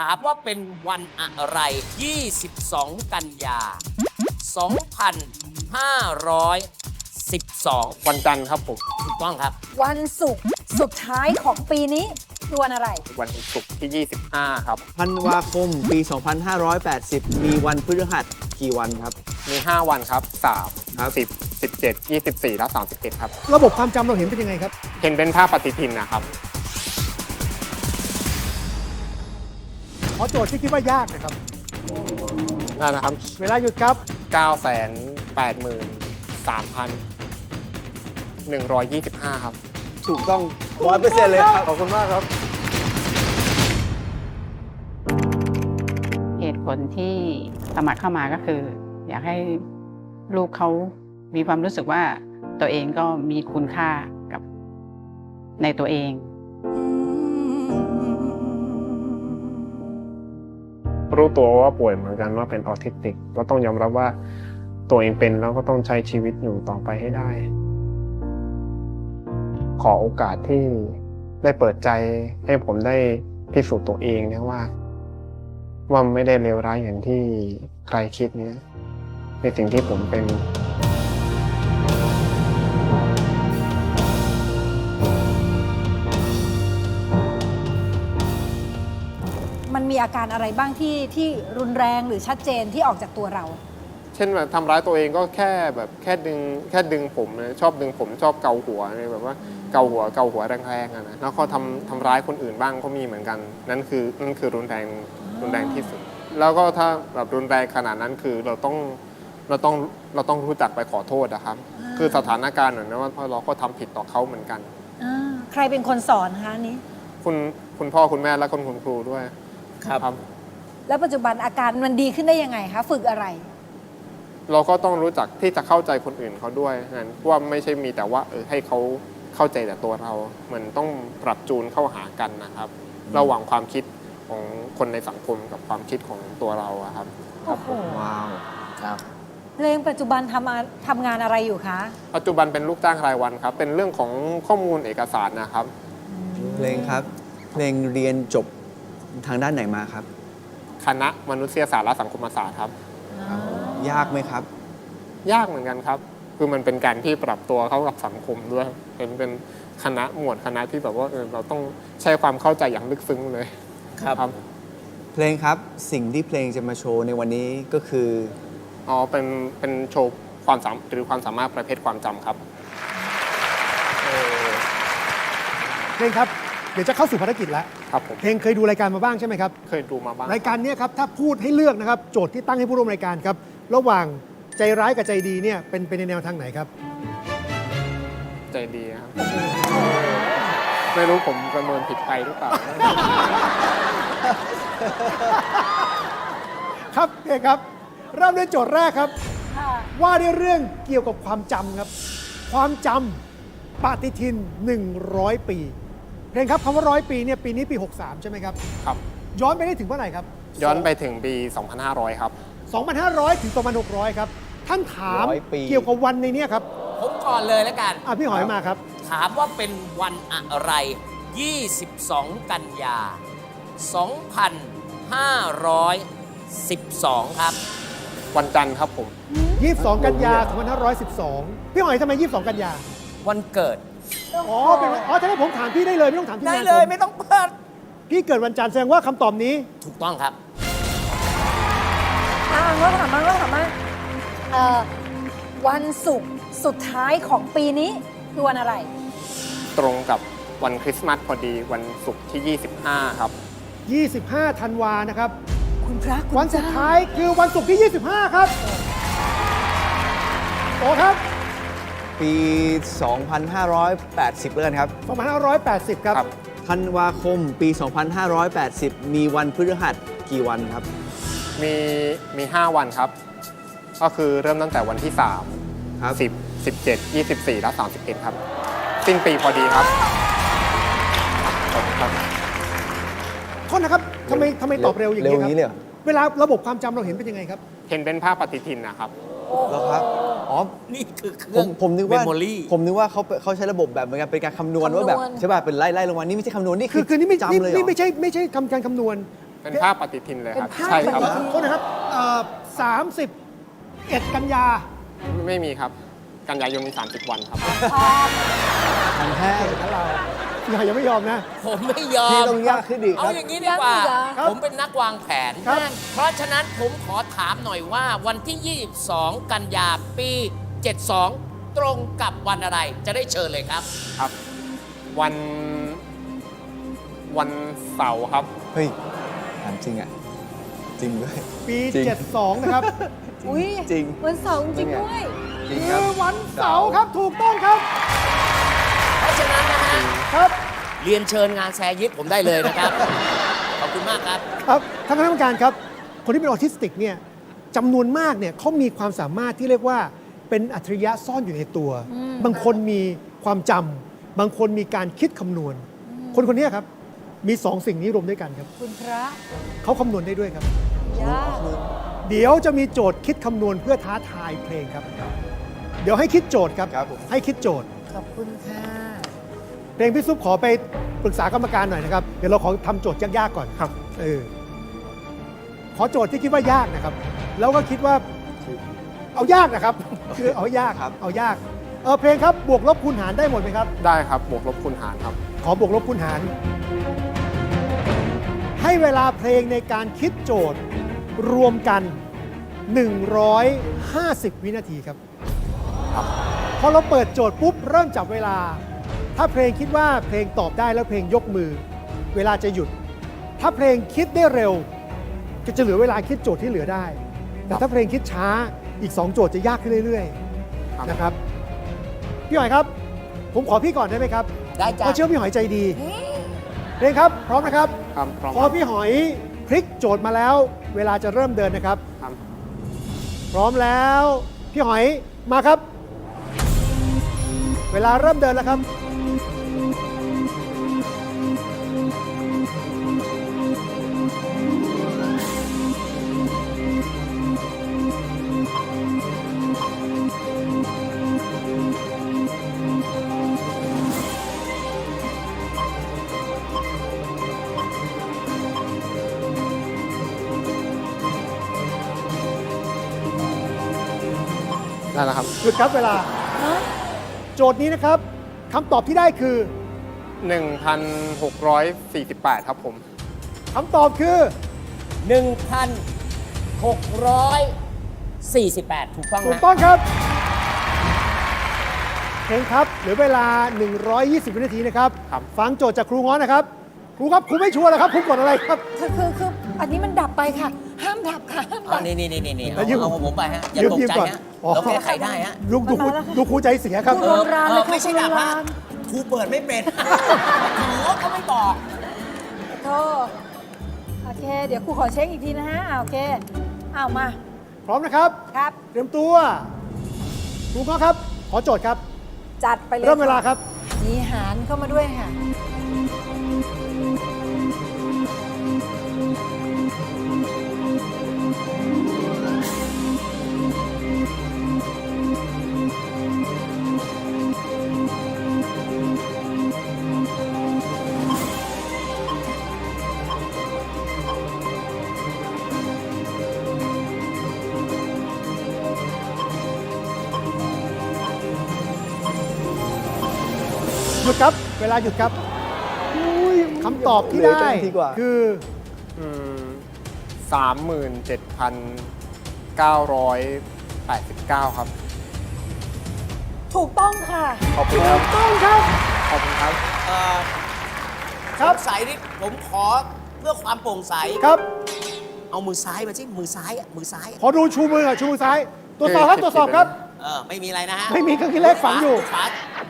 ถามว่าเป็นวันอะไร 22 กันยา 2512 วันจันทร์ครับผมถูกต้องครับ วันศุกร์สุดท้ายของปีนี้คือวันอะไร วันศุกร์ที่ 25 ครับ ธันวาคมปี 2580 มีวันพฤหัสกี่วันครับ มี 5 วันครับ3ครับ10 17 24 และ 31 ครับ ระบบความจำเราเห็นเป็นยังไงครับ เห็นเป็นภาพปฏิทินนะครับ ขอโจทย์ที่คิดว่ายากนะครับ นั่นนะครับ เวลาหยุดครับ 983,125 ครับ ถูกต้อง100%เลยครับ ขอบคุณมากครับ เหตุผลที่สมัครเข้ามาก็คือ อยากให้ลูกเขามีความรู้สึกว่าตัวเองก็มีคุณค่ากับในตัวเอง รู้ตัวว่าป่วยเหมือนกันว่าเป็นออทิสติก ก็ต้องยอมรับว่าตัวเองเป็นแล้วก็ต้องใช้ชีวิตอยู่ต่อไปให้ได้ ขอโอกาสที่ได้เปิดใจให้ผมได้พิสูจน์ตัวเองนะว่า ว่าไม่ได้เลวร้ายอย่างที่ใครคิดเนี่ยในสิ่งที่ผมเป็น มันมีอาการอะไรบ้างที่ที่รุนแรงหรือชัดเจนที่ออกจากตัวเรา เช่นแบบทำร้ายตัวเองก็แค่แบบแค่ดึงแค่ดึงผมนะชอบดึงผมชอบเกาหัวอะไรแบบว่าเกาหัวเกาหัวแรงๆอะนะแล้วก็ทำทำร้ายคนอื่นบ้างก็มีเหมือนกัน นั่นคือนั่นคือรุนแรงรุนแรงที่สุด แล้วก็ถ้าแบบรุนแรงขนาดนั้นคือเราต้องเราต้องเราต้องรู้จักไปขอโทษนะครับอ่าคือสถานการณ์เหมือนว่าเราก็ทำผิดต่อเขาเหมือนกันอ่าใครเป็นคนสอนคะอันนี้ คุณคุณพ่อคุณแม่และคุณคุณครูด้วย ครับ แล้วปัจจุบันอาการมันดีขึ้นได้ยังไงคะฝึกอะไร เราก็ต้องรู้จักที่จะเข้าใจคนอื่นเขาด้วยนั้นว่าไม่ใช่มีแต่ว่าเออให้เขาเข้าใจแต่ตัวเราเหมือนต้องปรับจูนเข้าหากันนะครับ ระหว่างความคิดของคนในสังคมกับความคิดของตัวเราอะครับ โอ้โหว้าว ครับเพลงปัจจุบันทำอาทำงานอะไรอยู่คะปัจจุบันเป็นลูกจ้างรายวันครับ เป็นเรื่องของข้อมูลเอกสารนะครับ เพลงครับ เพลงเรียนจบ ทางด้านไหนมาครับ คณะมนุษยศาสตร์และสังคมศาสตร์ครับ ยากไหมครับ ยากเหมือนกันครับ คือมันเป็นการที่ปรับตัวเข้ากับสังคมด้วยเป็นเป็นคณะหมวดคณะที่แบบว่าเออเราต้องใช้ความเข้าใจอย่างลึกซึ้งเลยครับ เพลงครับสิ่งที่เพลงจะมาโชว์ในวันนี้ก็คืออ๋อเป็นเป็นโชว์ความสามหรือความสามารถประเภทความจำครับ เพลงครับ เดี๋ยวจะเข้าสู่ภารกิจแล้วครับผมเพลงเคยดูรายการมาบ้างใช่ไหมครับ เคยดูมาบ้างรายการเนี้ยครับถ้าพูดให้เลือกนะครับโจทย์ที่ตั้งให้ผู้ร่วมรายการครับระหว่างใจร้ายกับใจดีเนี่ยเป็นเป็นในแนวทางไหนครับ ใจดีครับ ไม่รู้ผมประเมินผิดไปหรือเปล่า ครับเพลงครับเริ่มด้วยโจทย์แรกครับว่าด้วยเรื่องเกี่ยวกับความจำครับ ความจำปฏิทิน 100 ปี เพลงครับคำว่าร้อยปีเนี่ยปีนี้ปี 63 ใช่ไหมครับ ครับ ย้อนไปได้ถึงเมื่อไหร่ครับย้อนไปถึงปี 2500 ครับ 2,500 ถึง 2,600 ครับ ท่านถามร้อยปี เกี่ยวกับวันในเนี้ยครับผมก่อนเลยแล้วกัน อะพี่หอยมาครับ ถามว่าเป็นวันอะไร 22 กันยา 2512 ครับ วันจันทร์ครับผม 22 กันยา 2512 พี่หอยทำไม22 กันยา วันเกิด อ๋อเป็นวันอ๋อถ้างั้นผมถามพี่ได้เลยไม่ต้องถามที่ได้งานเลยผมไม่ต้องเปิด พี่เกิดวันจันทร์แสดงว่าคำตอบนี้ ถูกต้องครับ อ่าง้อถามมาง้อถามมาเอ่อวันศุกร์สุดท้ายของปีนี้คือวันอะไร ตรงกับวันคริสต์มาสพอดีวันศุกร์ที่ 25 ครับ 25ธันวานะครับ คุณพระคุณวันสุดเจ้ท้ายคือวันศุกร์ที่ 25 ครับโตครับ ปี 2580แล้วกันครับ 2580 ครับ ครับ ธันวาคมปี 2580 มีวันพฤหัสกี่วันครับ มีมี 5 วันครับ ก็คือเริ่มตั้งแต่วันที่ 3 ครับ 10 17 24 และ 31 ครับ สิ้นปีพอดีครับขอบคุณครับ โทษนะครับทำไมทำไมตอบเร็วอย่างเร็วนี้อย่างนี้คเลยรับเหรอ เวลาระบบความจำเราเห็นเป็นยังไงครับ เห็นเป็นภาพปฏิทินนะครับ แล้วครับอ๋อนี่คือเคผรื่องมผมนึกว่าเมมโมรี่ ผมนึกว่าเขาเขาใช้ระบบแบบเหมือนกันเป็นการคำนวณว่าแบบใช่ป่ะเป็นไล่ไล่ลงมานี่ไม่ใช่คำนวณนี่คือคือนี่ไม่จำนี่เลยเหรอ นี่ไม่ใช่ไม่ใช่คำการคำนวณเป็นภาพปฏิทินเลยครับ เป็นภาพใช่ครับ ปฏิทินโทษนะครับเอ่อ31กันยาไม่มีครับ กันยายนมี 30 วันครับ ทันแท้ อย่ายังไม่ยอมนะ ผมไม่ยอที่มต้องยากขึ้นอีกคเอารับ อย่างนี้ดีกว่ายากอีกเหรอครับ ผมเป็นนักวางแผน ครับ เพราะฉะนั้นผมขอถามหน่อยว่าวันที่ 22 กันยาปี 72 ตรงกับวันอะไร จะได้เชิญเลยครับ ครับ วัน วันเสาร์ครับ เฮ้ยถามจริงอะ จริงด้วย ปี จริง 72 นะครับอุ้ยจริง วันเสาร์จริงๆด้วย จริงคคืรับอวันเสาร์ครับถูกต้องครับเครับ เรียนเชิญงานแซยิปผมได้เลยนะครับ ขอบคุณมากครับ ครับท่านคณะกรรมการครับ คนที่เป็นออทิสติกเนี่ยจำนวนมากเนี่ยเขามีความสามารถที่เรียกว่าเป็นอัจฉริยะซ่อนอยู่ในตัว บางคนมีความจำบางคนมีการคิดคำนวณ คนคนเนี้ยครับ มีสองสิ่งนี้รวมด้วยกันครับ คุณพระเขาคำนวณได้ด้วยครับ ยากเดี๋ยวจะมีโจทย์คิดคำนวณเพื่อท้าทายเพลงครับ เดี๋ยวให้คิดโจทย์ครับ ครับผม ให้คิดโจทย์ ขอบคุณค่ะ เพลงพี่ซุปขอไปปรึกษากรรมการหน่อยนะครับ เดี๋ยวเราขอทำโจทย์ยากๆก่อนครับ เออขอโจทย์ที่คิดว่ายากนะครับ แล้วก็คิดว่าเอายากนะครับ คือเอายากครับ เอายากเออเพลงครับบวกลบคูณหารได้หมดไหมครับ ได้ครับ บวกลบคูณหารครับ ขอบวกลบคูณหาร ให้เวลาเพลงในการคิดโจทย์รวมกัน 150 วินาทีครับครับพอเราเปิดโจทย์ปุ๊บ เริ่มจับเวลา ถ้าเพลงคิดว่าเพลงตอบได้แล้วเพลงยกมือ เวลาจะหยุด ถ้าเพลงคิดได้เร็ว ก็จะเหลือเวลาคิดโจทย์ที่เหลือได้ แต่ถ้าเพลงคิดช้าอีก 2 โจทย์จะยากขึ้นเรื่อยครับๆนะครับพี่หอยครับ ผมขอพี่ก่อนได้ไหมครับได้จ้ะเพราะเชื่อพี่หอยใจดีเพลงครับ พร้อมนะครับครับพร้อมพอพี่หอยพลิกโจทย์มาแล้ว เวลาจะเริ่มเดินนะครับครับพร้อมแล้ว พี่หอยมาครับ เวลาเริ่มเดินแล้วครับ ได้แล้วครับ หยุดครับเวลา โจทย์นี้นะครับคำตอบที่ได้คือ1,648 ครับผม คำตอบคือ 1,648 ถูกต้องถูกนะต้องครับเพลงครับเหลือเวลา 120 วินาทีนะครับ ครับ ฟังโจทย์จากครูง้อนะครับ ครูครับครูไม่ชัวร์แล้วครับครูกดอะไรครับ คือคือคืออันนี้มันดับไปค่ะ ห้ามดับค่ะห้ามอ๋ดัอบนี่นี่นี่นี่แล้วยืมเอาของผมไปฮะ อย่ายืมตกยืมใจก่อน ฮะ อ๋อเราแก้ไขได้ฮะดูดูครูดูครูใจเสียครับครูโบราณเลยค่ะไม่ใช่ดับครูโบฮะราณครูเปิดไม่เป็นหัวก็ไม่บอก โทษโอเค เดี๋ยวครูขอเช็คอีกทีนะฮะอ่าโอเคเอามาพร้อมนะครับ ครับ เตรียมตัวครูง้อครับ ขอโจทย์ครับ จัดไปเลยเริ่มเวลาครับ มีหารเข้ามาด้วยค่ะ ลาหยุดครับคำตอบที่เหลือได้เจ้าหน้าที่กว่าคืออืม37,989ครับ ถูกต้องค่ะขอบคุณครับต้องครับ ขอบคุณครับเอ่อครัสบงสัยนี่ผมขอเพื่อความโปร่งใสครับ เอามือซ้ายมาสิมือซ้ายอะมือซ้ายอะขอดูชูมืออะชูมือซ้ายตรวจสอบครับตรวจสอบครับ เออไม่มีอะไรนะฮะ ไม่มีเครื่องคิดเลขฝังอยู่ขวา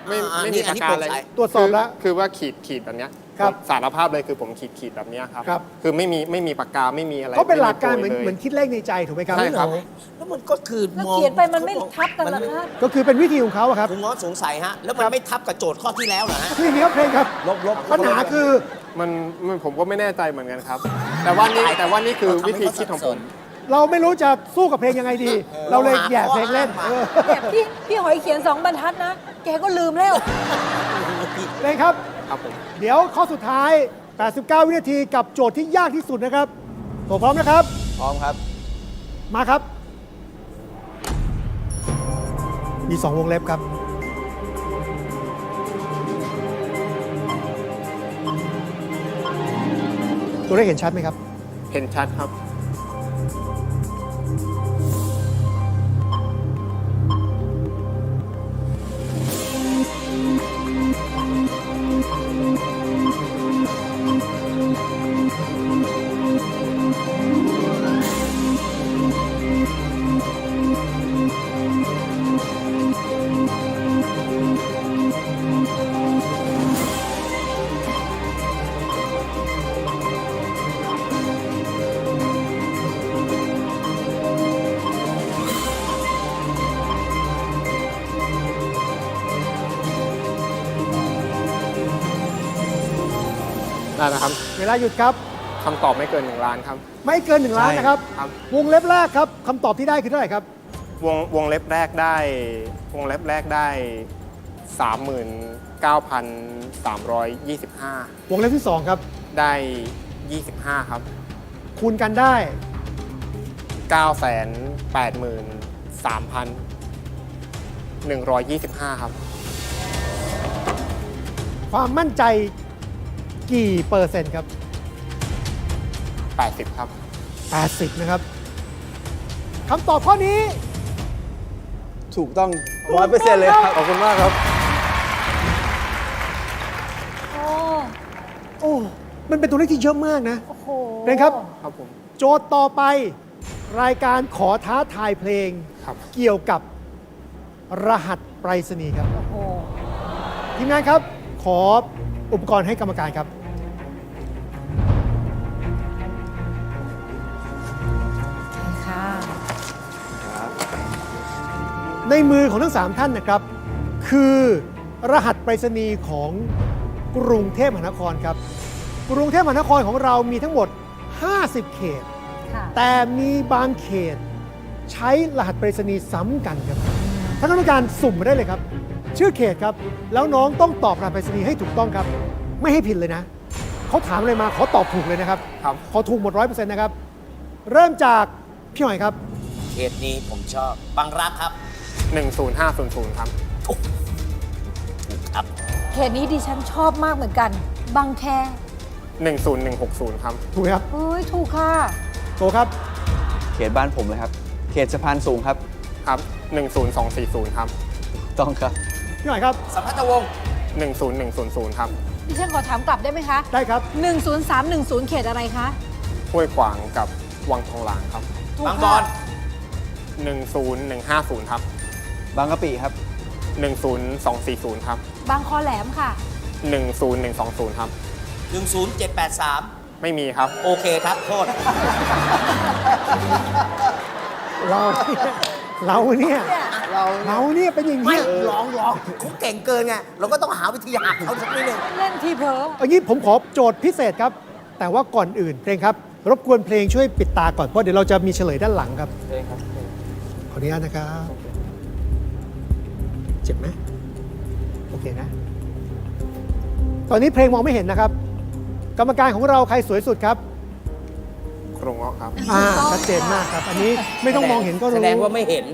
ไม่อ่าไม่นี่มีอัปานนี้กาโปร่อะไรงใส ตรวจสอบแล้วคือคือว่าขีดขีดแบบเนี้ยครับผมสารภาพเลยคือผมขีดขีดแบบเนี้ยครับ ครับ คือไม่มีไม่มีปากกาไม่มีอะไรก็เป็นหลักการเหมือนไโปยลย เหมือนคิดเลขในใจถูกไหมครับใช่ครับแล้วมันก็คือแล้วมองเขียนไปมันไม่ทับกันเหรอมัไม่คะ ก็คือเป็นวิธีของเขาอะครับ คุณง้อสงสัยฮะ แล้วมัครันบไม่ทับกับโจทย์ข้อที่แล้วเหรอฮะ คืออย่างนี้ครับเพลงครับลบลบ ปัญหาคือ มันมันผมก็ไม่แน่ใจเหมือนกันครับ แต่ว่านี่แต่ว่านี่คือวิธีคิดของผม เราไม่รู้จะสู้กับเพลงยังไงดี เราเลยแย่เพลงเล่นเออเนี่ยพี่พี่หอยเขียนสองบรรทัดนะ แกก็ลืมแล้วเพลงครับ ครับผม เดี๋ยวข้อสุดท้าย 89 วินาทีกับโจทย์ที่ยากที่สุดนะครับตัวพร้อมนะครับ พร้อมครับ มาครับ มีสองวงเล็บครับ ตัวเลขเห็นชัดไหมครับ เห็นชัดครับ ได้นะครับ เวลาหยุดครับ คำตอบไม่เกิน 1 ล้านครับ ไม่เกิน1ล้านนะครับครับ วงเล็บแรกครับคำตอบที่ได้คือเท่าไหร่ครับ วงวงเล็บแรกได้ วงเล็บแรกได้ 39,325 วงเล็บที่2ครับ ได้ 25 ครับ คูณกันได้ 983,125 ครับ ความมั่นใจ กี่เปอร์เซ็นต์ครับ 80 ครับ 80 นะครับคำตอบข้อนี้ ถูกต้องร้อยเปอร์เซ็นต์เลยครับ ขอบคุณมากครับ โอ้โอ้ มันเป็นตัวเลขที่เยอะมากนะ โอ้โหเรนครับ ครับผม โจทย์ต่อไป รายการขอท้าทายเพลง ครับ เกี่ยวกับรหัสไปรษณีย์ครับ โอ้โห ทีมงานครับ ขอ อุปกรณ์ให้กรรมการครับ ค่ะ ในมือของทั้ง 3 ท่านนะครับ คือรหัสไปรษณีย์ของกรุงเทพมหานครครับ กรุงเทพมหานครของเรามีทั้งหมด 50 เขต ค่ะ แต่มีบางเขตใช้รหัสไปรษณีย์ซ้ำกันครับท่านกรรมการสุ่มมาได้เลยครับ ชื่อเขตครับ แล้วน้องต้องตอบรหัสไปรษณีย์ให้ถูกต้องครับ ไม่ให้ผิดเลยนะ เขาถามอะไรมาขอตอบถูกเลยนะครับครับขอถูกหมดร้อยเปอร์เซ็นต์นะครับ เริ่มจากพี่หอยครับเขตนี้ผมชอบ บางรักครับ10500ครับ ครับเขตนี้ดิฉันชอบมากเหมือนกัน บางแค10160ครับ ถูกไหมครับเอ้ยถูกค่ะ โตครับ เขตบ้านผมเลยครับ เขตสะพานสูงครับครับ 10240ครับถูกต้องครับพี่หอยครับสัมพัทธวงศ์10100ครับ ดิฉันขอถามกลับได้ไหมคะได้ครับ 10310 เขตอะไรคะห้วยขวางกับวังทองหลางครับ ถูกบางบค่ะอน10150 ครับ บางกะปิครับ 10240 ครับ บางคอแหลมค่ะ 10120 ครับ 10783 ไม่มีครับ โอเคครับโทษ เราเนี่ยเราเนี่ย เราเนี่ยเป็นอย่างไม่นี้ยร้องร้องเขาเก่งเกินไงเราก็ต้องหาวิธีหักเขาสักนิดหนึ่งเล่นทีเผลอเอางี้ผมขอโจทย์พิเศษครับ แต่ว่าก่อนอื่นเพลงครับ รบกวนเพลงช่วยปิดตาก่อน เพราะเดี๋ยวเราจะมีเฉลยด้านหลังครับขออนุญาตนะครับ เจ็บไหมโอเคนะ ตอนนี้เพลงมองไม่เห็นนะครับ กรรมการของเราใครสวยสุดครับ โครงเงาะครับอ่าถูกต้องชัดเจนมากครับ อันนี้ไม่ต้องมองเห็นก็รู้แสดงว่าไม่เห็น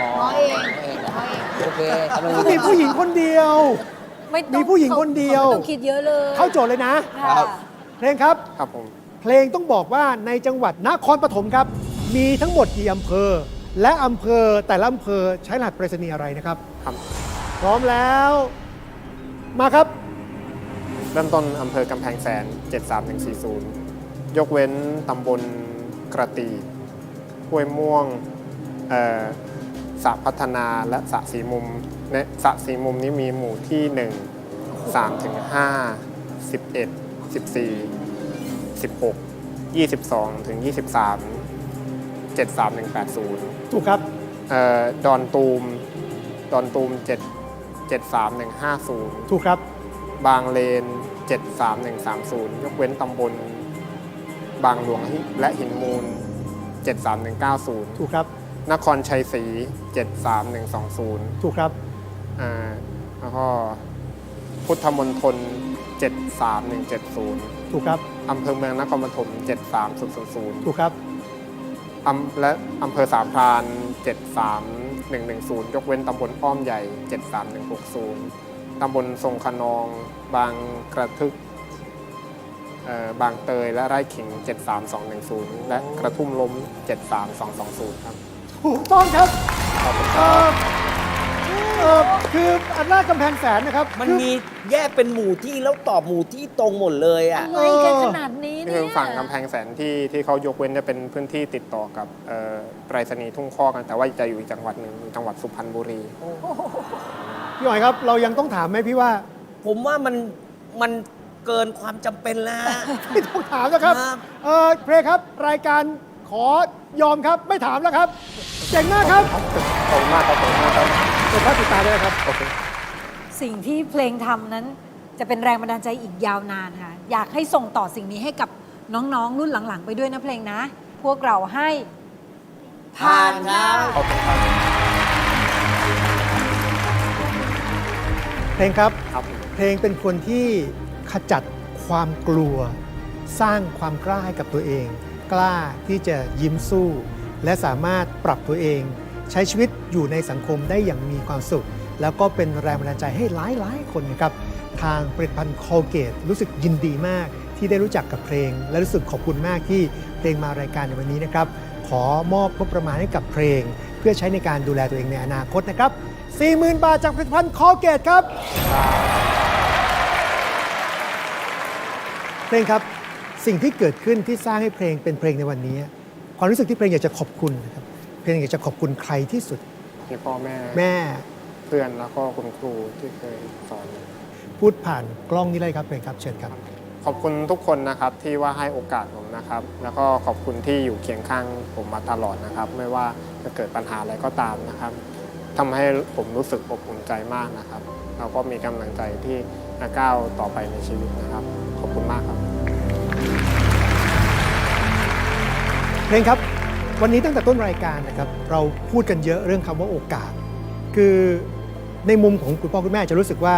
มองเองโอเคกำลังก็มีผู้หญิงคนเดียว ไม่ต้องมีผู้หญิงคนเดียวขาไม่ต้องคิดเยอะเลยเข้าโจทย์เลยนะค่ะครับ เพลงครับ ครับผม เพลงต้องบอกว่าในจังหวัดนครปฐมครับ มีทั้งหมดกี่อำเภอ และอำเภอแต่ละอำเภอใช้รหัสไปรษณีย์อะไรนะครับ ครับ พร้อมแล้ว มาครับ เริ่มต้นอำเภอกำแพงแสน 73140 ยกเว้นตำบลกระตีห้วยม่วงเอ่อสระพัฒนาและสระสีมุมในสระสีมุมนี้มีหมู่ที่ 1 3ถึง5 11 14 16 22ถึง23 73180 ถูกครับเอ่อดอนตูม ดอนตูม 7 73150 ถูกครับ บางเลน 73130 ยกเว้นตำบลบางหลวงและหินมูล 73190 ถูกครับ นครชัยศรี 73120 ถูกครับ อ่า แล้วก็พุทธมณฑล73170 ถูกครับปอำเภอเมืองนครปฐม73000 ถูกครับอำและอำเภอสามพราน 73110 ยกเว้นตำบลอ้อมใหญ่ 73160 ตำบลทรงขนอง บางกระทึกเอ่อบางเตยและไร่ขิง 73210 และกระทุ่มล้ม 73220 ครับถูกต้องครับเอ่อเอ่อคืออำนาจกำแพงแสนนะครับมันคือมีแยกเป็นหมู่ที่แล้วตอบหมู่ที่ตรงหมดเลยอะ อะไรกันขนาดนี้นี่เนี่คืย อฝั่งกำแพงแสนที่ที่เขายกเว้นจะเป็นพื้นที่ติดต่อกับเอ่อไปรษณีย์ทุ่งข้อกันแต่ว่าจะอยู่อีกจังหวัดหนึ่งอยู่จังหวัดสุพรรณบุรี พี่หอยครับเรายังต้องถามไหมพี่ว่า ผมว่ามันมันเกินความจำเป็นแล้วฮะไม่ต้องถามนะครับครับ เออเพลงครับรายการขอยอมครับไม่ถามแล้วครับเจ๋งมากครับขอบคุณมากครับขอบคุณมากครับเปิดภาพติดตาด้วยครับ โอเค สิ่งที่เพลงทำนั้นจะเป็นแรงบันดาลใจอีกยาวนานค่ะ อยากให้ส่งต่อสิ่งนี้ให้กับน้องๆ รุ่นหลังๆ ไปด้วยนะเพลงนะ พวกเราให้ ผ่านครับขอบคุณครับ เพลงครับ ครับเพลงเป็นคนที่ขจัดความกลัว สร้างความกล้าให้กับตัวเอง กล้าที่จะยิ้มสู้ และสามารถปรับตัวเอง ใช้ชีวิตอยู่ในสังคมได้อย่างมีความสุข แล้วก็เป็นแรงบันดาลใจให้หลายหลายๆคนนะครับ ทางผลิตภัณฑ์คอลเกตรู้สึกยินดีมาก ที่ได้รู้จักกับเพลง และรู้สึกขอบคุณมากที่เพลงมารายการในวันนี้นะครับ ขอมอบงบประมาณให้กับเพลง เพื่อใช้ในการดูแลตัวเองในอนาคตนะครับ 40,000 บาทจากผลิตภัณฑ์คอลเกตครับเพลงครับสิ่งที่เกิดขึ้นที่สร้างให้เพลงเป็นเพลงในวันนี้ ความรู้สึกที่เพลงอยากจะขอบคุณนะครับเพลงอยากจะขอบคุณใครที่สุดมีพ่อแม่แม่เพื่อนแล้วก็คุณครูที่เคยสอน พูดผ่านกล้องนี้เลยครับเพลงครับเชิญครับ ขอบคุณทุกคนนะครับที่ว่าให้โอกาสผมนะครับ แล้วก็ขอบคุณที่อยู่เคียงข้างผมมาตลอดนะครับ ไม่ว่าจะเกิดปัญหาอะไรก็ตามนะครับ ทำให้ผมรู้สึกอบอุ่นใจมากนะครับ แล้วก็มีกำลังใจที่จะก้าวต่อไปในชีวิตนะครับ ขอบคุณมากครับเพลงครับ วันนี้ตั้งแต่ต้นรายการนะครับ เราพูดกันเยอะเรื่องคำว่าโอกาส คือในมุมของคุณพ่อคุณแม่จะรู้สึกว่า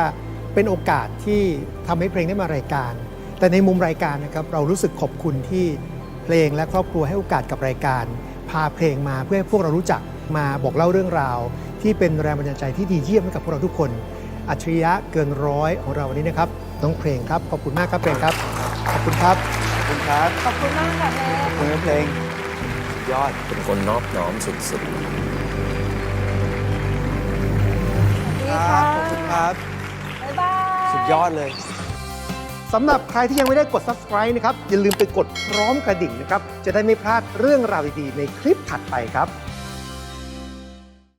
เป็นโอกาสที่ทำให้เพลงได้มารายการ แต่ในมุมรายการนะครับเรารู้สึกขอบคุณที่เพลงและครอบครัวให้โอกาสกับรายการ พาเพลงมาเพื่อให้พวกเรารู้จักมาบอกเล่าเรื่องราว ที่เป็นแรงบันดาลใจที่ดีเยี่ยมให้กับพวกเราทุกคน อัจฉริยะเกินร้อยของเราวันนี้นะครับ น้องเพลงครับ ขอบคุณมากครับเพลงครับ ขอบคุณครับ ขอบคุณครับขอบคุณมากค่ะเพลงขอบคุณเพลง ยอด เป็นคนนอบน้อมสุดสวัสดีคค่ะรับขอบคุณครับ บ๊ายบาย สุดยอดเลยสำหรับใครที่ยังไม่ได้กด subscribe นะครับ อย่าลืมไปกดพร้อมกระดิ่งนะครับ จะได้ไม่พลาดเรื่องราวดีๆในคลิปถัดไปครับ